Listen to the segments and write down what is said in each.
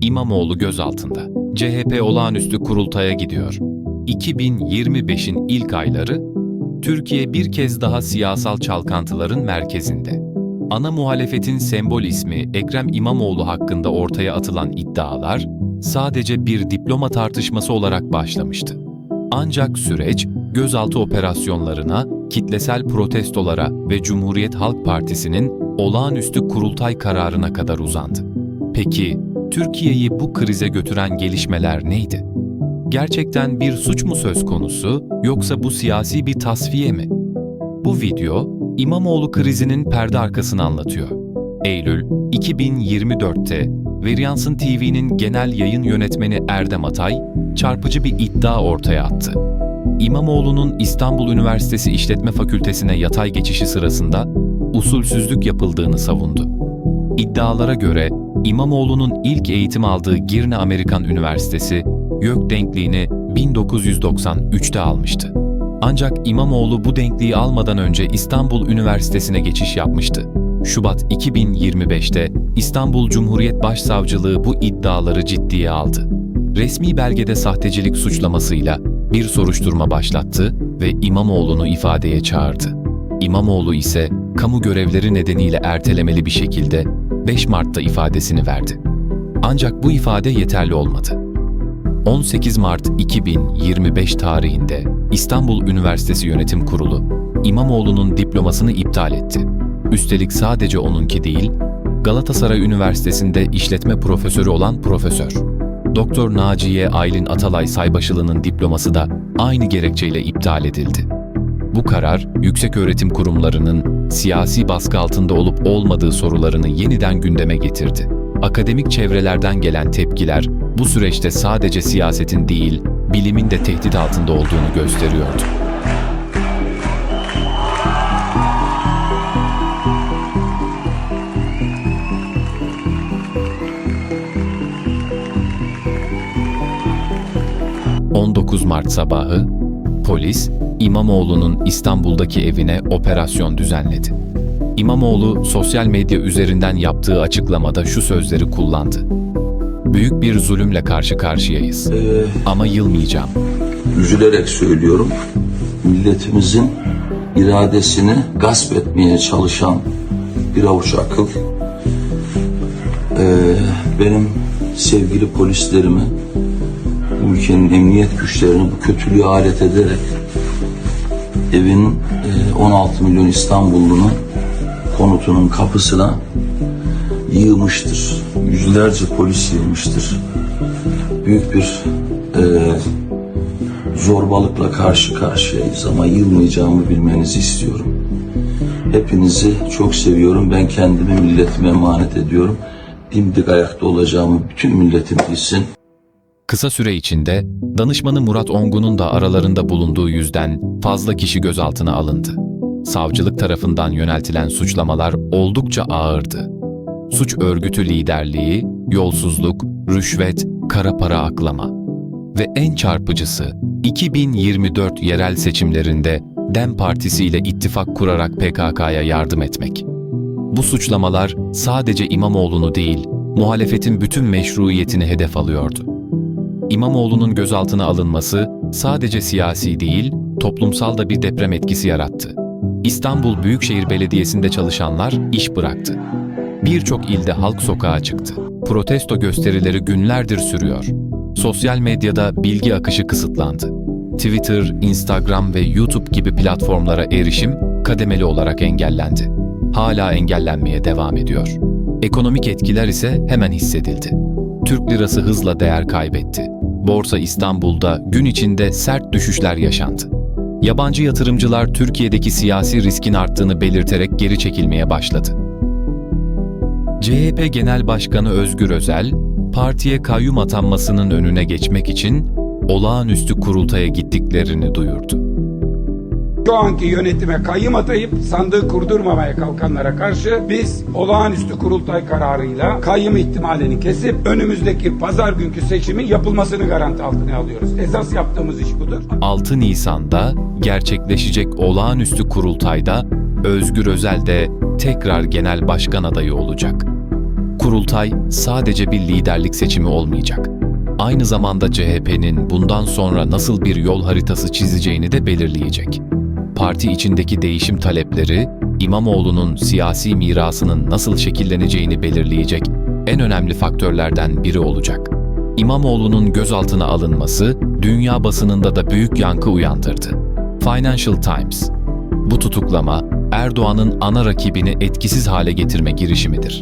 İmamoğlu gözaltında. CHP olağanüstü kurultaya gidiyor. 2025'in ilk ayları Türkiye bir kez daha siyasal çalkantıların merkezinde. Ana muhalefetin sembol ismi Ekrem İmamoğlu hakkında ortaya atılan iddialar sadece bir diploma tartışması olarak başlamıştı. Ancak süreç gözaltı operasyonlarına, kitlesel protestolara ve Cumhuriyet Halk Partisi'nin olağanüstü kurultay kararına kadar uzandı. Peki Türkiye'yi bu krize götüren gelişmeler neydi? Gerçekten bir suç mu söz konusu yoksa bu siyasi bir tasfiye mi? Bu video İmamoğlu krizinin perde arkasını anlatıyor. Eylül 2024'te Veryansın TV'nin genel yayın yönetmeni Erdem Atay çarpıcı bir iddia ortaya attı. İmamoğlu'nun İstanbul Üniversitesi İşletme Fakültesine yatay geçişi sırasında usulsüzlük yapıldığını savundu. İddialara göre İmamoğlu'nun ilk eğitim aldığı Girne Amerikan Üniversitesi YÖK denkliğini 1993'te almıştı. Ancak İmamoğlu bu denkliği almadan önce İstanbul Üniversitesi'ne geçiş yapmıştı. Şubat 2025'te İstanbul Cumhuriyet Başsavcılığı bu iddiaları ciddiye aldı. Resmi belgede sahtecilik suçlamasıyla bir soruşturma başlattı ve İmamoğlu'nu ifadeye çağırdı. İmamoğlu ise kamu görevleri nedeniyle ertelemeli bir şekilde 5 Mart'ta ifadesini verdi. Ancak bu ifade yeterli olmadı. 18 Mart 2025 tarihinde İstanbul Üniversitesi Yönetim Kurulu İmamoğlu'nun diplomasını iptal etti. Üstelik sadece onunki değil, Galatasaray Üniversitesi'nde işletme profesörü olan profesör. Doktor Naciye Aylin Atalay Saybaşılı'nın diploması da aynı gerekçeyle iptal edildi. Bu karar, yükseköğretim kurumlarının siyasi baskı altında olup olmadığı sorularını yeniden gündeme getirdi. Akademik çevrelerden gelen tepkiler bu süreçte sadece siyasetin değil, bilimin de tehdit altında olduğunu gösteriyordu. ...19 Mart sabahı polis İmamoğlu'nun İstanbul'daki evine operasyon düzenledi. İmamoğlu sosyal medya üzerinden yaptığı açıklamada şu sözleri kullandı. Büyük bir zulümle karşı karşıyayız. Ee, Ama yılmayacağım. üzülerek söylüyorum. Milletimizin iradesini gasp etmeye çalışan bir avuç akıl ee, benim sevgili polislerimi bu ülkenin emniyet güçlerini bu kötülüğe alet ederek evin e, 16 milyon İstanbullunun konutunun kapısına yığmıştır. Yüzlerce polis yığmıştır. Büyük bir e, zorbalıkla karşı karşıyayız ama yılmayacağımı bilmenizi istiyorum. Hepinizi çok seviyorum. Ben kendimi milletime emanet ediyorum. Dimdik ayakta olacağımı bütün milletim bilsin. Kısa süre içinde danışmanı Murat Ongun'un da aralarında bulunduğu yüzden fazla kişi gözaltına alındı. Savcılık tarafından yöneltilen suçlamalar oldukça ağırdı. Suç örgütü liderliği, yolsuzluk, rüşvet, kara para aklama. Ve en çarpıcısı 2024 yerel seçimlerinde DEM Partisi ile ittifak kurarak PKK'ya yardım etmek. Bu suçlamalar sadece İmamoğlu'nu değil, muhalefetin bütün meşruiyetini hedef alıyordu. İmamoğlu'nun gözaltına alınması sadece siyasi değil, toplumsal da bir deprem etkisi yarattı. İstanbul Büyükşehir Belediyesi'nde çalışanlar iş bıraktı. Birçok ilde halk sokağa çıktı. Protesto gösterileri günlerdir sürüyor. Sosyal medyada bilgi akışı kısıtlandı. Twitter, Instagram ve YouTube gibi platformlara erişim kademeli olarak engellendi. Hala engellenmeye devam ediyor. Ekonomik etkiler ise hemen hissedildi. Türk lirası hızla değer kaybetti. Borsa İstanbul'da gün içinde sert düşüşler yaşandı. Yabancı yatırımcılar Türkiye'deki siyasi riskin arttığını belirterek geri çekilmeye başladı. CHP Genel Başkanı Özgür Özel, partiye kayyum atanmasının önüne geçmek için olağanüstü kurultaya gittiklerini duyurdu. Şu anki yönetime kayyım atayıp sandığı kurdurmamaya kalkanlara karşı biz olağanüstü kurultay kararıyla kayyım ihtimalini kesip önümüzdeki pazar günkü seçimi yapılmasını garanti altına alıyoruz. Esas yaptığımız iş budur. 6 Nisan'da gerçekleşecek olağanüstü kurultayda Özgür Özel de tekrar genel başkan adayı olacak. kurultay sadece bir liderlik seçimi olmayacak. Aynı zamanda CHP'nin bundan sonra nasıl bir yol haritası çizeceğini de belirleyecek. Parti içindeki değişim talepleri, İmamoğlu'nun siyasi mirasının nasıl şekilleneceğini belirleyecek en önemli faktörlerden biri olacak. İmamoğlu'nun gözaltına alınması dünya basınında da büyük yankı uyandırdı. Financial Times Bu tutuklama Erdoğan'ın ana rakibini etkisiz hale getirme girişimidir.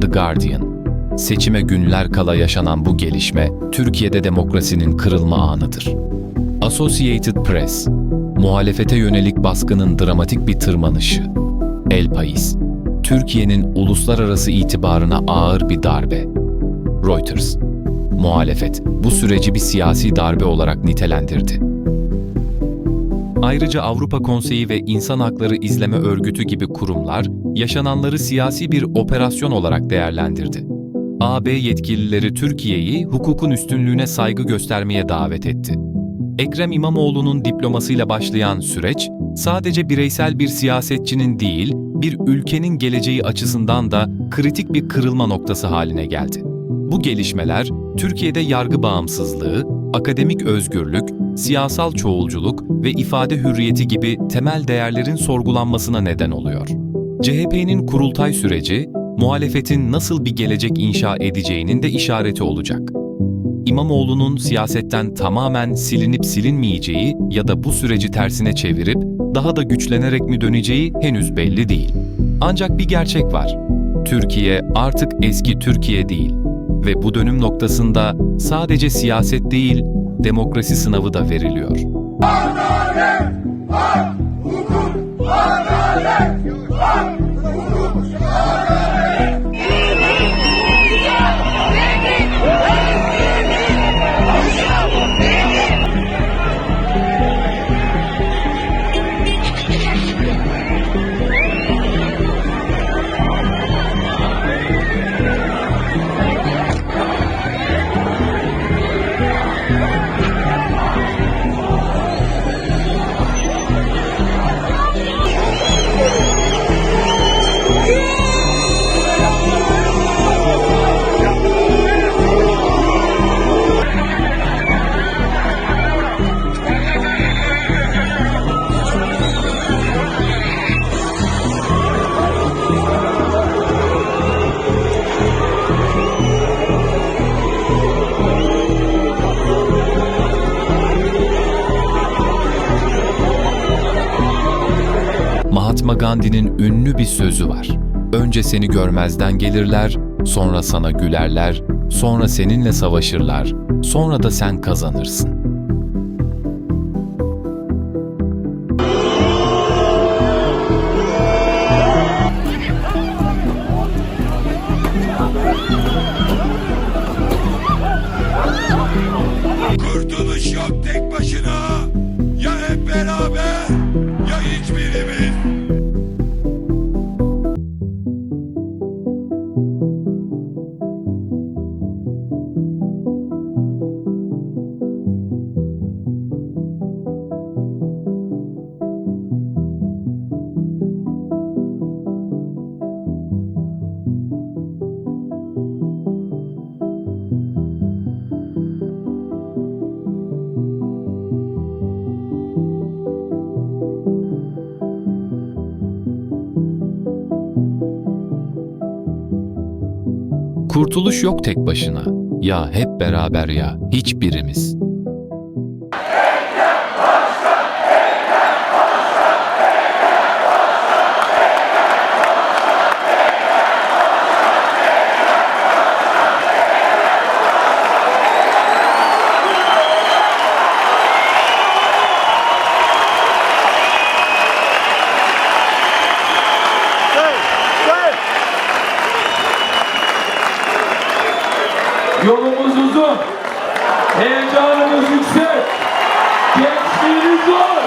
The Guardian Seçime günler kala yaşanan bu gelişme Türkiye'de demokrasinin kırılma anıdır. Associated Press Muhalefete yönelik baskının dramatik bir tırmanışı. El Pais Türkiye'nin uluslararası itibarına ağır bir darbe. Reuters Muhalefet bu süreci bir siyasi darbe olarak nitelendirdi. Ayrıca Avrupa Konseyi ve İnsan Hakları İzleme Örgütü gibi kurumlar yaşananları siyasi bir operasyon olarak değerlendirdi. AB yetkilileri Türkiye'yi hukukun üstünlüğüne saygı göstermeye davet etti. Ekrem İmamoğlu'nun diplomasıyla başlayan süreç sadece bireysel bir siyasetçinin değil, bir ülkenin geleceği açısından da kritik bir kırılma noktası haline geldi. Bu gelişmeler Türkiye'de yargı bağımsızlığı, akademik özgürlük, siyasal çoğulculuk ve ifade hürriyeti gibi temel değerlerin sorgulanmasına neden oluyor. CHP'nin kurultay süreci, muhalefetin nasıl bir gelecek inşa edeceğinin de işareti olacak. İmamoğlu'nun siyasetten tamamen silinip silinmeyeceği ya da bu süreci tersine çevirip daha da güçlenerek mi döneceği henüz belli değil. Ancak bir gerçek var. Türkiye artık eski Türkiye değil ve bu dönüm noktasında sadece siyaset değil, demokrasi sınavı da veriliyor. Mahatma Gandhi'nin ünlü bir sözü var. Önce seni görmezden gelirler, sonra sana gülerler, sonra seninle savaşırlar, sonra da sen kazanırsın. Kurtuluş yok tek başına. Kurtuluş yok tek başına. Ya hep beraber ya hiçbirimiz. Yolumuz uzun. Heyecanımız yüksek. Gençliğimiz var.